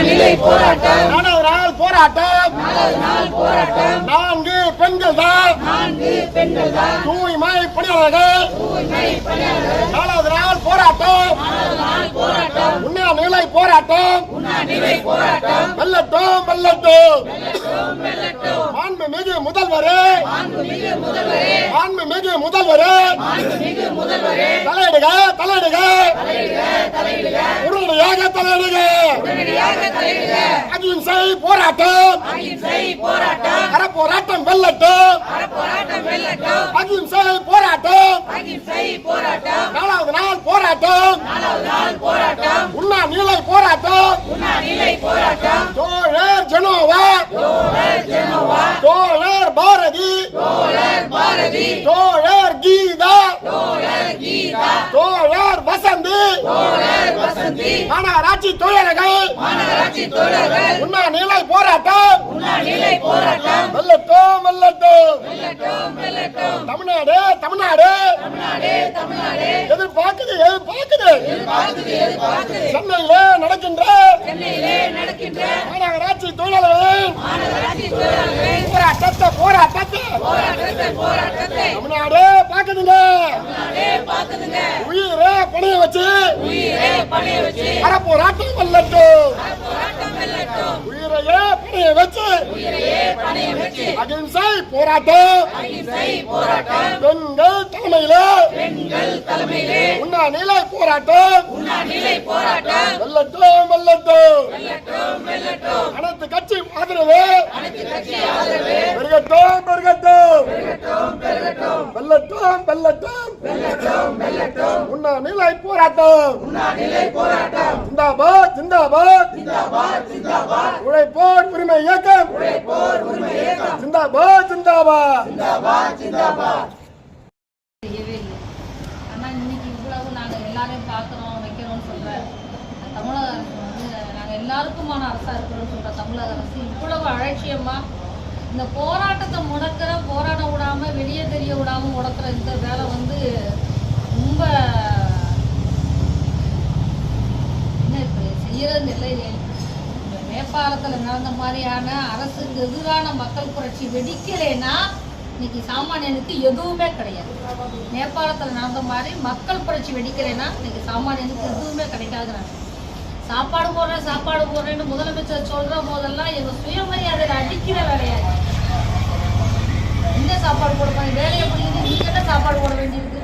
உண்ணாநிலை போராட்டம். நாலாவது நாள் போராட்டம். போராட்டம் நான்கு பெண்கள் தான் நான்கு பெண்கள் தான் தூய்மை பணியாளர்கள். நாலாவது நாள் போராட்டம். போராட்டம். உண்ணாநிலை போராட்டம். உண்ணாநிலை போராட்டம். வெல்லட்டும் வெல்லட்டும். வெல்லட்டும் மாண்புமிகு முதல்வரே. முதல்வரே. மாண்புமிகு முதல்வரே. தலையிடுக. தலையிடுக தலையிடுக தலையிடுக உடனடியாக தலையிடுக உடனடியாக தலையிடுக அகிம்சை போராட்டம். அகிம்சை போராட்டம் அற போராட்டம் வெல்லட்டும். அற போராட்டம் வெல்லட்டும் அகிம்சை போராட்டம். அகிம்சை போராட்டம் நாலாவது நாள் போராட்டம். நாலாவது நாள் போராட்டம் உண்ணா உண்ணாநிலை போராட்டம். உண்ணா உண்ணாநிலை போராட்டம் தோழர் ஜெனோவா. தோழர் ஜெனோவா தோழர் பாரதி. தோழர் பாரதி. தோழர் கீதா தோழர் கீதா தோழர் வசந்தி தோழர் வசந்தி மாநகராட்சி தொழிலாளர்கள் மாநகராட்சி தோழர்கள். உண்ணாநிலை போராட்டம். உண்ணாநிலை போராட்டம். வெல்லட்டும் வெல்லட்டும். வெல்லட்டும் வெல்லட்டும். தமிழ்நாடு தமிழ்நாடு. தமிழ்நாடு தமிழ்நாடு. எதிர்பார்க்குது எதிர்பார்க்குது. எதிர்பார்க்குது எதிர்பார்க்குது. சென்னையில நடக்கின்ற சென்னையிலே நடக்கின்ற மாநகராட்சி தொழிலாளர்களின் மாநகராட்சி தொழிலாளர்கள் போராட்டத்தை போராட்டத்தை போராட்டத்தை போராட்டத்தை தமிழ்நாடு பாக்குதுங்க தமிழ்நாடே பார்க்குதுங்க உயிரை பணைய வச்சு உயிரை போராட்டம் வெல்லட்டும் போராட்டம் உயிரையே பணைய வச்சு. அகிம்சை போராட்டம். பெண்கள் தலைமையில. போராட்டம் போராட்டம். வெல்லட்டும் வெல்லட்டும் அனைத்து கட்சி ஆதரவு. பெருகட்டும் பெருகட்டும். பெருகட்டும் பெருகட்டும் வெல்லட்டும் வெல்லட்டும் வெல்லட்டும் வெல்லட்டும் உண்ணாநிலை போராட்டம். உண்ணாநிலை போராட்டம். ஜிந்தாபாத் ஜிந்தாபாத். ஜிந்தாபாத் ஜிந்தாபாத். உழைப்போர் உரிமை இயக்கம். போர் உரிமை இயக்கம். ஜிந்தாபாத் ஜிந்தாபாத். ஜிந்தாபாத் ஜிந்தாபாத். செய்யவே இல்லை. ஆனால் இன்னைக்கு இவ்வளவு நாங்கள் எல்லாரையும் பார்க்குறோம் வைக்கிறோம்னு சொல்கிற தமிழக அரசு வந்து நாங்கள் எல்லாருக்குமான அரசாக இருக்கிறோம்னு சொல்கிற தமிழக அரசு இவ்வளவு அலட்சியமாக இந்த போராட்டத்தை முடக்கிற போராட விடாமல் வெளியே தெரிய விடாமல் முடக்கிற இந்த வேலை வந்து ரொம்ப என்ன இப்போ செய்யறது இல்லை. நேபாளத்தில் நடந்த மாதிரியான அரசுக்கு எதிரான மக்கள் புரட்சி வெடிக்கலைன்னா இன்னைக்கு சாமானியனுக்கு எதுவுமே கிடையாது. நேபாளத்தில் நடந்த மாதிரி மக்கள் புரட்சி வெடிக்கலைன்னா இன்னைக்கு சாமானியனுக்கு எதுவுமே கிடைக்காதுறாங்க. சாப்பாடு போடுறேன் சாப்பாடு போடுறேன்னு முதலமைச்சர் சொல்ற போதெல்லாம் எங்க சுயமரியாதையில அடிக்கிற வேலையாது என்ன சாப்பாடு போட வேலையை முடியுது நீங்க என்ன சாப்பாடு போட வேண்டியிருக்கு?